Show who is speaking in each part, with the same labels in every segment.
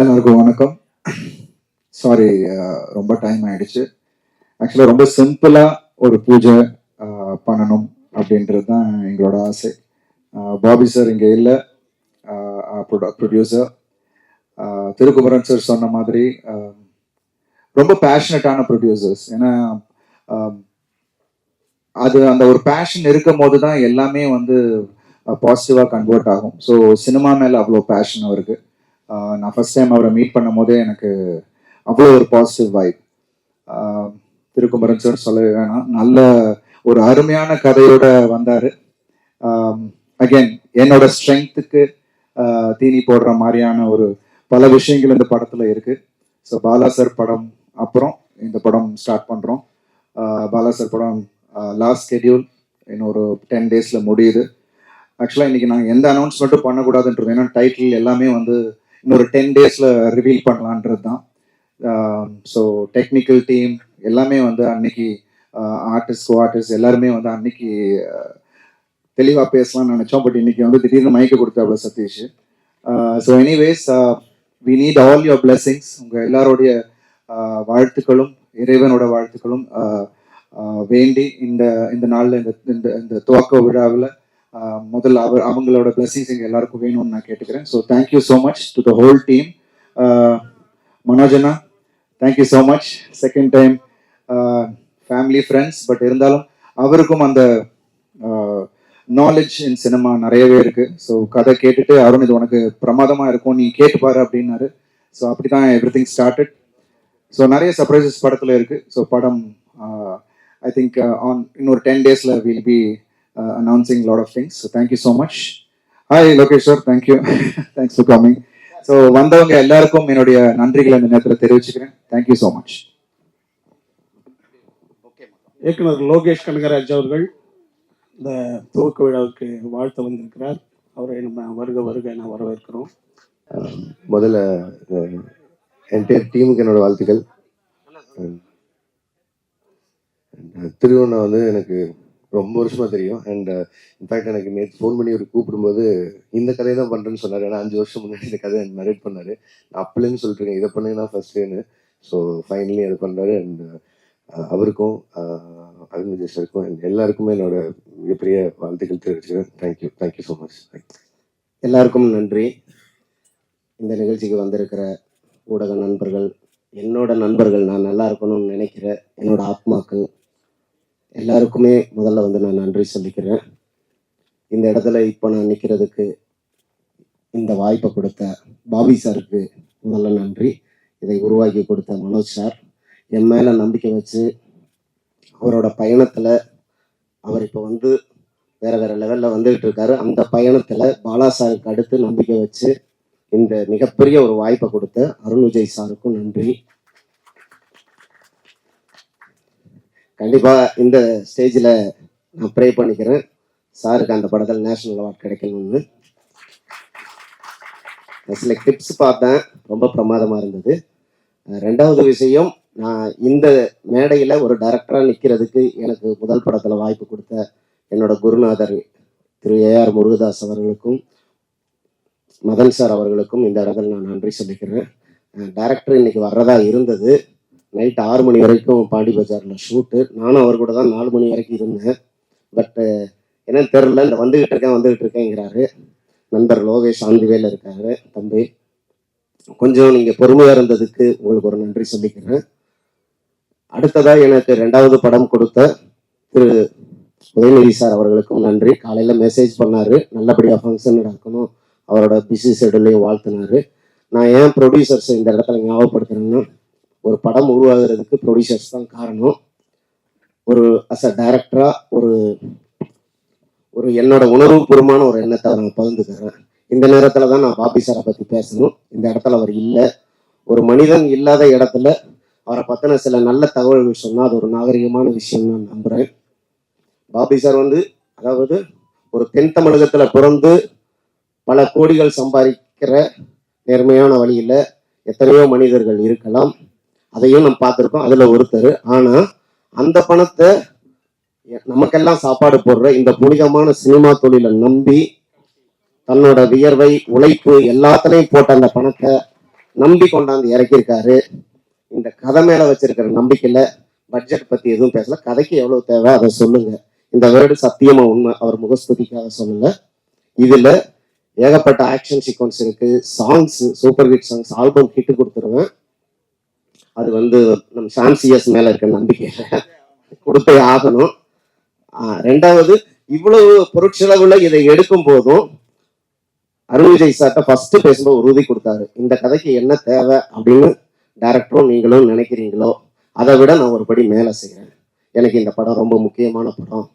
Speaker 1: எல்லாருக்கும் வணக்கம். சாரி ரொம்ப டைம் ஆயிடுச்சு. ஆக்சுவலாக ரொம்ப சிம்பிளாக ஒரு பூஜை பண்ணணும் அப்படின்றது தான் எங்களோட ஆசை. பாபி சார் இங்கே இல்லை. ப்ரொடியூசர் திருக்குமரன் சார் சொன்ன மாதிரி ரொம்ப பேஷனட்டான ப்ரொடியூசர்ஸ் ஏன்னா அது அந்த ஒரு பேஷன் இருக்கும் போது தான் எல்லாமே வந்து பாசிட்டிவாக கன்வெர்ட் ஆகும். ஸோ சினிமா மேலே அவ்வளோ பேஷன் அவருக்கு. நான் ஃபர்ஸ்ட் டைம் அவரை மீட் பண்ணும் போதே எனக்கு அவ்வளோ ஒரு பாசிட்டிவ் வைப் திருக்குமரன் சார் சொல்லவே வேணாம். நல்ல ஒரு அருமையான கதையோட வந்தார். அகைன் என்னோட ஸ்ட்ரென்த்துக்கு தீனி போடுற மாதிரியான ஒரு பல விஷயங்கள் இந்த படத்தில் இருக்குது ஸோ பாலா சார் படம் அப்புறம் இந்த படம் ஸ்டார்ட் பண்ணுறோம் பாலா சார் படம் லாஸ்ட் ஸ்கெடியூல் இன்னொரு டென் டேஸில் முடியுது. ஆக்சுவலாக இன்றைக்கி நாங்கள் எந்த அனௌன்ஸ்மெண்ட்டும் பண்ணக்கூடாதுன்றது ஏன்னா டைட்டில் எல்லாமே வந்து இன்னொரு டென் டேஸில் ரிவீல் பண்ணலான்றது தான் ஸோ டெக்னிக்கல் டீம் எல்லாமே வந்து அன்னைக்கு ஆர்டிஸ்ட் ஆர்டிஸ்ட் எல்லாருமே வந்து அன்னைக்கு தெளிவாக பேசலாம்னு நினச்சோம். பட் இன்னைக்கு வந்து திடீர்னு மயக்க கொடுத்தாப்புல Satish. So anyways we need all your blessings உங்கள் எல்லாருடைய வாழ்த்துக்களும் இறைவனோட வாழ்த்துக்களும் வேண்டி இந்த இந்த நாளில் இந்த இந்த இந்த துவக்க விழாவில் முதல்ல அவர் அவங்களோட பிளஸிங்ஸ் எங்க எல்லாருக்கும் வேணும்னு நான் கேட்டுக்கிறேன். So thank you so much to the whole team மனோஜனா thank you so much second time family friends but இருந்தாலும் அவருக்கும் அந்த நாலேஜ் இன் சினிமா நிறையவே இருக்கு. ஸோ கதை கேட்டுட்டு அருண் இது உனக்கு பிரமாதமாக இருக்கும் நீ கேட்டு பாரு அப்படின்னாரு. ஸோ அப்படி தான் எவ்ரி திங் ஸ்டார்டட் ஸோ நிறைய சர்ப்ரைசஸ் படத்தில் இருக்குது ஸோ படம் ஐ திங்க் ஆன் இன்னொரு டென் டேஸில் will be announcing lot of things so thank you so much hi Lokesh sir thank you thanks for coming so வந்தவங்க எல்லாருக்கும் என்னுடைய நன்றிகளை இந்த நேரத்தில் தெரிவிச்சுக்கிறேன். தேங்க்யூ ஸோ மச்
Speaker 2: இயக்குனர் லோகேஷ் கனகராஜ் அவர்கள் இந்த துவக்க விழாவுக்கு வாழ்த்து வந்திருக்கிறார். அவரை நம்ம வருக வருக என வரவேற்கிறோம்.
Speaker 3: முதல்ல என்டையர் டீமுக்கு என்னோட வாழ்த்துக்கள். And திருவண்ணா வந்து எனக்கு ரொம்ப வருஷமா தெரியும். அண்ட் இன்ஃபேக்ட் uh, எனக்கு நேற்று ஃபோன் பண்ணி ஒரு கூப்பிடும்போது இந்த கதையை தான் பண்ணுறேன்னு சொன்னார். ஏன்னா அஞ்சு வருஷம் முன்னாடி இந்த கதை நரேட் பண்ணார். நான் அப்பலேருந்து சொல்லிட்டு இருக்கேன் இதை பண்ணுங்கன்னா ஃபர்ஸ்ட்னு ஸோ ஃபைனலி அது பண்ணுறாரு அண்ட் uh, அவருக்கும் uh, ஆஹ் அருண் விஜய் சாருக்கும் எல்லாருக்குமே என்னோட மிகப்பெரிய வாழ்த்துக்கள் தெரிவிச்சுக்கிறேன். தேங்க்யூ தேங்க்யூ ஸோ மச்
Speaker 4: எல்லாருக்கும் நன்றி. இந்த நிகழ்ச்சிக்கு வந்திருக்கிற ஊடக நண்பர்கள் என்னோட நண்பர்கள் நான் நல்லா இருக்கணும்னு நினைக்கிற என்னோட ஆத்மாக்கள் எல்லாருக்குமே முதல்ல வந்து நான் நன்றி சொல்லிக்கிறேன். இந்த இடத்துல இப்போ நான் நிற்கிறதுக்கு இந்த வாய்ப்பை கொடுத்த பாபி சாருக்கு முதல்ல நன்றி. இதை உருவாக்கி கொடுத்த மனோஜ் சார். என் மேலே நம்பிக்கை வச்சு அவரோட பயணத்தில் அவர் இப்போ வந்து வேற வேற லெவலில் வந்துகிட்டு இருக்காரு. அந்த பயணத்தில் பாலா சாருக்கு அடுத்து நம்பிக்கை வச்சு இந்த மிகப்பெரிய ஒரு வாய்ப்பை கொடுத்த அருண் விஜய் சாருக்கும் நன்றி. கண்டிப்பாக இந்த ஸ்டேஜில் நான் ப்ரே பண்ணிக்கிறேன். சாருக்கு அந்த படத்தில் நேஷனல் அவார்ட் கிடைக்கணும்னு. சில கிளிப்ஸ் பார்த்தேன். ரொம்ப பிரமாதமாக இருந்தது. ரெண்டாவது விஷயம் நான் இந்த மேடையில் ஒரு டைரக்டராக நிற்கிறதுக்கு எனக்கு முதல் படத்தில் வாய்ப்பு கொடுத்த என்னோட குருநாதர் திரு ஏஆர் முருகதாஸ் அவர்களுக்கும் மதன் சார் அவர்களுக்கும் இந்த இடத்துல நான் நன்றி சொல்லிக்கிறேன். டேரக்டர் இன்னைக்கு வர்றதா இருந்தது. நைட் ஆறு மணி வரைக்கும் பாண்டி பஜாரில் ஷூட்டு நானும் அவர் கூட தான் நாலு மணி வரைக்கும் இருந்தேன். பட்டு என்னன்னு தெரில இந்த வந்துகிட்டு இருக்கேன் வந்துகிட்டு இருக்கேங்கிறாரு. நண்பர் லோகேஷ் ஆந்திவேல இருக்காரு தம்பி. கொஞ்சம் நீங்கள் பொறுமையாக இருந்ததுக்கு உங்களுக்கு ஒரு நன்றி சொல்லிக்கிறேன். அடுத்ததாக எனக்கு ரெண்டாவது படம் கொடுத்த திரு உதயநிதி சார் அவர்களுக்கும் நன்றி. காலையில் மெசேஜ் பண்ணார். நல்லபடியாக ஃபங்க்ஷன் நடக்கணும். அவரோட பிஸி ஷெடியூலையும் வாழ்த்தினார். நான் ஏன் ப்ரொடியூசர்ஸ் இந்த இடத்துல ஞாபகப்படுத்துகிறேன்னா ஒரு படம் உருவாகிறதுக்கு ப்ரொடியூசர்ஸ் தான் காரணம். ஒரு அஸ் அ டைரக்டரா ஒரு ஒரு என்னோட உணர்வுபூர்வமான ஒரு எண்ணத்தை நான் பகிர்ந்துக்கிறேன் இந்த நேரத்துல தான் நான் பாபி சாரை பத்தி பேசணும். இந்த இடத்துல அவர் இல்லை. ஒரு மனிதன் இல்லாத இடத்துல அவரை பத்தின சில நல்ல தகவல்கள் சொன்னால் அது ஒரு நாகரிகமான விஷயம் நான் நம்புறேன். பாபி சார் வந்து அதாவது ஒரு தென் தமிழகத்துல பிறந்து பல கோடிகள் சம்பாதிக்கிற நேர்மையான வழியில எத்தனையோ மனிதர்கள் இருக்கலாம். அதையும் நம்ம பார்த்துருக்கோம். அதில் ஒருத்தர். ஆனால் அந்த பணத்தை நமக்கெல்லாம் சாப்பாடு போடுற இந்த புனிதமான சினிமா தொழிலை நம்பி தன்னோட வியர்வை உழைப்பு எல்லாத்துலேயும் போட்ட அந்த பணத்தை நம்பி கொண்டாந்து இறக்கியிருக்காரு. இந்த கதை மேலே வச்சிருக்கிற நம்பிக்கையில் பட்ஜெட் பற்றி எதுவும் பேசல. கதைக்கு எவ்வளோ தேவை அதை சொல்லுங்க. இந்த வேர்டு சத்தியமா உண்மை? அவர் முகஸ்துதிக்காக சொல்லுங்க. இதில் ஏகப்பட்ட ஆக்ஷன் சீக்வன்ஸ் இருக்குது songs super hit songs album hit கொடுத்துருவேன். அது வந்து நம்ம சான்சியஸ் மேல இருக்க நம்பிக்கை. கொடுத்தே ஆகணும். ரெண்டாவது இவ்வளவு பொருட்செலவுல இதை எடுக்கும் போதும் அருண் விஜய் சார்ட்ட ஃபர்ஸ்ட் பேசும்போது உறுதி கொடுத்தாரு. இந்த கதைக்கு என்ன தேவை அப்படின்னு டேரக்டரும் நீங்களும் நினைக்கிறீங்களோ அதை விட நான் ஒரு படி மேலே செய்கிறேன் எனக்கு இந்த படம் ரொம்ப முக்கியமான படம்.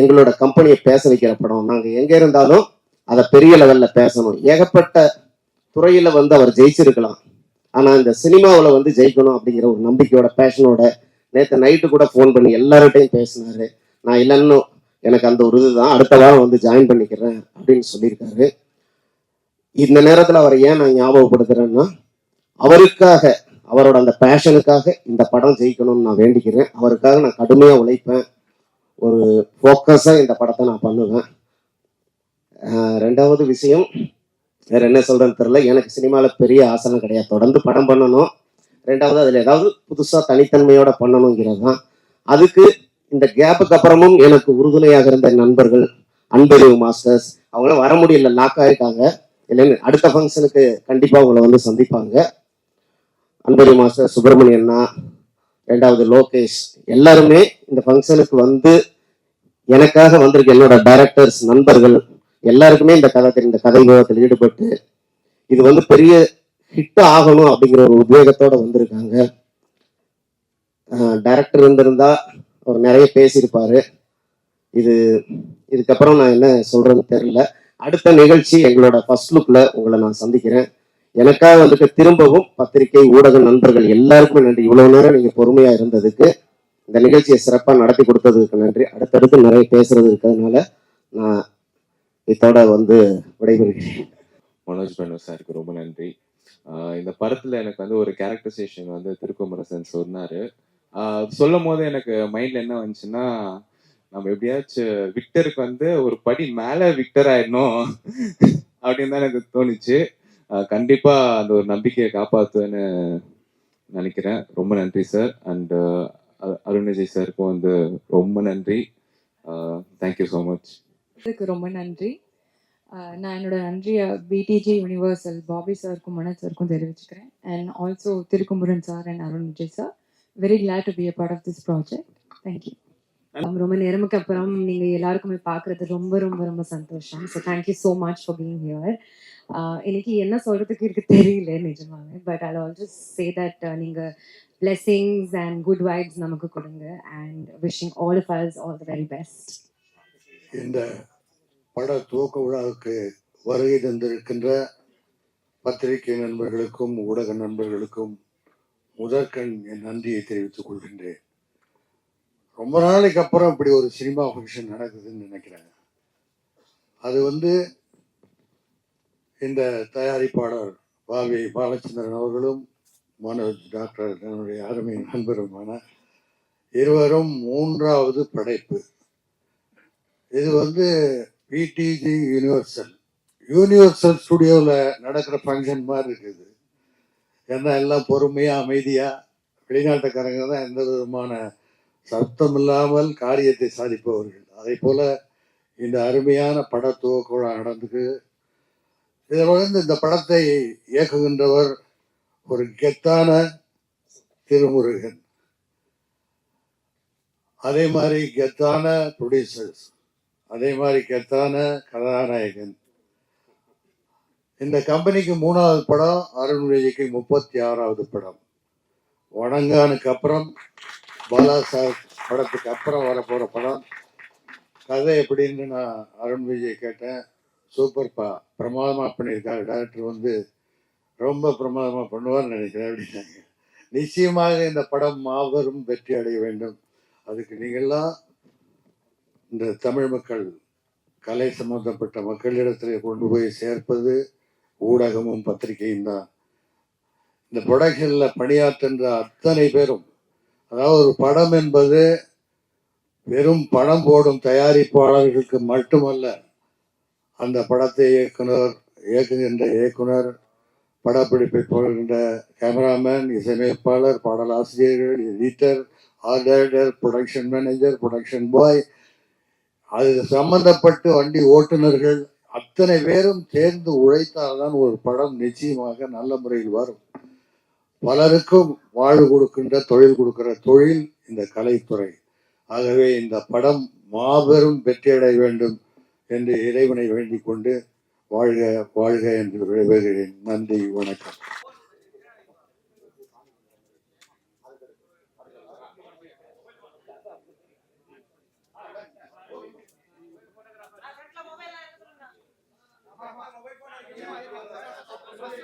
Speaker 4: எங்களோட கம்பெனியை பேச வைக்கிற படம். நாங்கள் எங்கே இருந்தாலும் அதை பெரிய லெவலில் பேசணும். ஏகப்பட்ட துறையில் வந்து அவர் ஜெயிச்சிருக்கலாம். ஆனால் இந்த சினிமாவில் வந்து ஜெயிக்கணும் அப்படிங்கிற ஒரு நம்பிக்கையோட பேஷனோட நேற்று நைட்டு கூட ஃபோன் பண்ணி எல்லார்கிட்டையும் பேசினாரு. நான் இல்லைன்னு எனக்கு அந்த ஒரு இதுதான். அடுத்த வாரம் வந்து ஜாயின் பண்ணிக்கிறேன் அப்படின்னு சொல்லியிருக்காரு. இந்த நேரத்தில் அவரை ஏன் நான் ஞாபகப்படுத்துறேன்னா அவருக்காக அவரோட அந்த பேஷனுக்காக இந்த படம் ஜெயிக்கணும்னு நான் வேண்டிக்கிறேன். அவருக்காக நான் கடுமையாக உழைப்பேன். ஒரு ஃபோக்கஸாக இந்த படத்தை நான் பண்ணுவேன். ரெண்டாவது விஷயம் வேற என்ன சொல்றேன்னு தெரியல. எனக்கு சினிமாவில் பெரிய ஆசனம் கிடையாது. தொடர்ந்து படம் பண்ணணும். ரெண்டாவது அதில் ஏதாவது புதுசாக தனித்தன்மையோட பண்ணணுங்கிறது தான் அதுக்கு இந்த கேப்புக்கு அப்புறமும் எனக்கு உறுதுணையாக இருந்த நண்பர்கள் அன்பறிவு மாஸ்டர்ஸ் அவங்களாம் வர முடியல. லாக் ஆயிருக்காங்க. இல்லைன்னு அடுத்த ஃபங்க்ஷனுக்கு கண்டிப்பாக உங்களை வந்து சந்திப்பாங்க. அன்பறிவு மாஸ்டர் சுப்பிரமணியண்ணா ரெண்டாவது லோகேஷ் எல்லாருமே இந்த ஃபங்க்ஷனுக்கு வந்து எனக்காக வந்திருக்க என்னோட டைரக்டர்ஸ் நண்பர்கள் எல்லாருக்குமே இந்த கதை இந்த கதை விவாதத்தில் ஈடுபட்டு இது வந்து பெரிய ஹிட் ஆகணும் அப்படிங்கிற ஒரு உத்வேகத்தோட வந்திருக்காங்க. டைரக்டர் இருந்திருந்தா அவர் நிறைய பேசியிருப்பாரு. இது இதுக்கப்புறம் நான் என்ன சொல்றேன்னு தெரியல. அடுத்த நிகழ்ச்சி எங்களோட ஃபர்ஸ்ட் லுக்ல உங்களை நான் சந்திக்கிறேன். எனக்காக வந்துட்டு திரும்பவும் பத்திரிகை ஊடக நண்பர்கள் எல்லாருக்கும் நன்றி. இவ்வளவு நேரம் நீங்க பொறுமையா இருந்ததுக்கு இந்த நிகழ்ச்சியை சிறப்பாக நடத்தி கொடுத்ததுக்கு நன்றி. அடுத்தடுத்து நிறைய பேசுறது இருக்கிறதுனால நான் இதோட வந்து விடைபெறுகிறேன்.
Speaker 5: மனோஜ் பனு சாருக்கு ரொம்ப நன்றி. இந்த படத்துல எனக்கு வந்து ஒரு கேரக்டரைசேஷன் வந்து திருக்குமரசன் சொன்னாரு. சொல்லும் போது எனக்கு மைண்ட்ல என்ன வந்துச்சுன்னா நம்ம எப்படியாச்சும் விக்டருக்கு வந்து ஒரு படி மேல விக்டர் ஆயிடணும் அப்படின்னு தான் எனக்கு தோணுச்சு. கண்டிப்பா அந்த ஒரு நம்பிக்கையை காப்பாத்துவேன்னு நினைக்கிறேன். ரொம்ப நன்றி சார் அண்ட் அருண் சாருக்கும் வந்து ரொம்ப நன்றி. தேங்க்யூ ஸோ மச்
Speaker 6: இதுக்கு ரொம்ப நன்றி. நான் என்னோட நன்றியை பிடிஜி யூனிவர்சல் பாபி சாருக்கும் மனோஜ் சாருக்கும் தெரிவிச்சுக்கிறேன். And also Thirukumaran sir and Arun Vijay sir. Very glad to be a part of this project. Thank you
Speaker 7: ரொம்ப நேரமுக்கு அப்புறம் நீங்க எல்லாருக்குமே பார்க்கிறது ரொம்ப ரொம்ப ரொம்ப சந்தோஷம். So thank you so much for being here எனக்கு என்ன சொல்றதுக்கு இருக்கு தெரியல நிஜமாவே. But I also say that நீங்க பிளெஸிங்ஸ் அண்ட் குட் வைப்ஸ் நமக்கு கொடுங்க. And wishing all of us all the very best
Speaker 8: இந்த பட துவக்க விழாவுக்கு வருகை தந்திருக்கின்ற பத்திரிகை நண்பர்களுக்கும் ஊடக நண்பர்களுக்கும் முதற்கண் என் நன்றியை தெரிவித்துக் கொள்கின்றேன். ரொம்ப நாளைக்கு அப்புறம் இப்படி ஒரு சினிமா ஃபங்க்ஷன் நடக்குதுன்னு நினைக்கிறேன். அது வந்து இந்த தயாரிப்பாளர் பாவி பாலச்சந்திரன் அவர்களும் மனோஜ் டாக்டர் என்னுடைய அருமை நண்பருமான இருவரும் மூன்றாவது படைப்பு. இது வந்து பிடிஜி யூனிவர்சல் யூனிவர்சல் ஸ்டுடியோவில் நடக்கிற ஃபங்க்ஷன் மாதிரி இருக்குது. ஏன்னா எல்லாம் பொறுமையாக அமைதியாக வெளிநாட்டுக்காரங்க தான் எந்த விதமான சத்தம் இல்லாமல் காரியத்தை சாதிப்பவர்கள். அதே போல் இந்த அருமையான பட துவக்க நடந்துக்கு இதில் வந்து இந்த படத்தை இயக்குகின்றவர் ஒரு கெத்தான திருமுருகன். அதே மாதிரி கெத்தான ப்ரொடியூசர்ஸ் அதே மாதிரி கெத்தான கதாநாயகன். இந்த கம்பெனிக்கு மூணாவது படம் அருண் விஜய்க்கு முப்பத்தி ஆறாவது படம். வணங்கானுக்கு அப்புறம் பாலா சார் படத்துக்கு அப்புறம் வரப்போகிற படம். கதை எப்படின்னு நான் அருண் விஜய் கேட்டேன் சூப்பர்ப்பா பிரமாதமாக பண்ணியிருக்காரு. டேரக்டர் வந்து ரொம்ப பிரமாதமாக பண்ணுவார்னு நினைக்கிறேன் அப்படின்னாங்க. நிச்சயமாக இந்த படம் மாபெரும் வெற்றி அடைய வேண்டும். அதுக்கு நீங்கள்லாம் இந்த தமிழ் மக்கள் கலை சம்பந்தப்பட்ட மக்களிடத்தில் கொண்டு போய் சேர்ப்பது ஊடகமும் பத்திரிகையும் தான். இந்த ப்ரொடக்ஷனில் பணியாற்றுகின்ற அத்தனை பேரும் அதாவது ஒரு படம் என்பது வெறும் படம் போடும் தயாரிப்பாளர்களுக்கு மட்டுமல்ல அந்த படத்தை இயக்குனர் இயக்குகின்ற இயக்குனர் படப்பிடிப்பை போகின்ற கேமராமேன் இசையமைப்பாளர் பாடலாசிரியர்கள் editor order production manager production boy அது சம்பந்தப்பட்டு வண்டி ஓட்டுநர்கள் அத்தனை பேரும் சேர்ந்து உழைத்தால்தான் ஒரு படம் நிச்சயமாக நல்ல முறையில் வரும். பலருக்கும் வாழ்வு கொடுக்கின்ற தொழில் கொடுக்கிற தொழில் இந்த கலைத்துறை. ஆகவே இந்த படம் மாபெரும் வெற்றியடைய வேண்டும் என்று இறைவனை வேண்டிக் கொண்டு வாழ்க வாழ்க என்று விளைவுகிறேன் நன்றி வணக்கம்.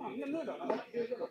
Speaker 8: 啊，那热着呢。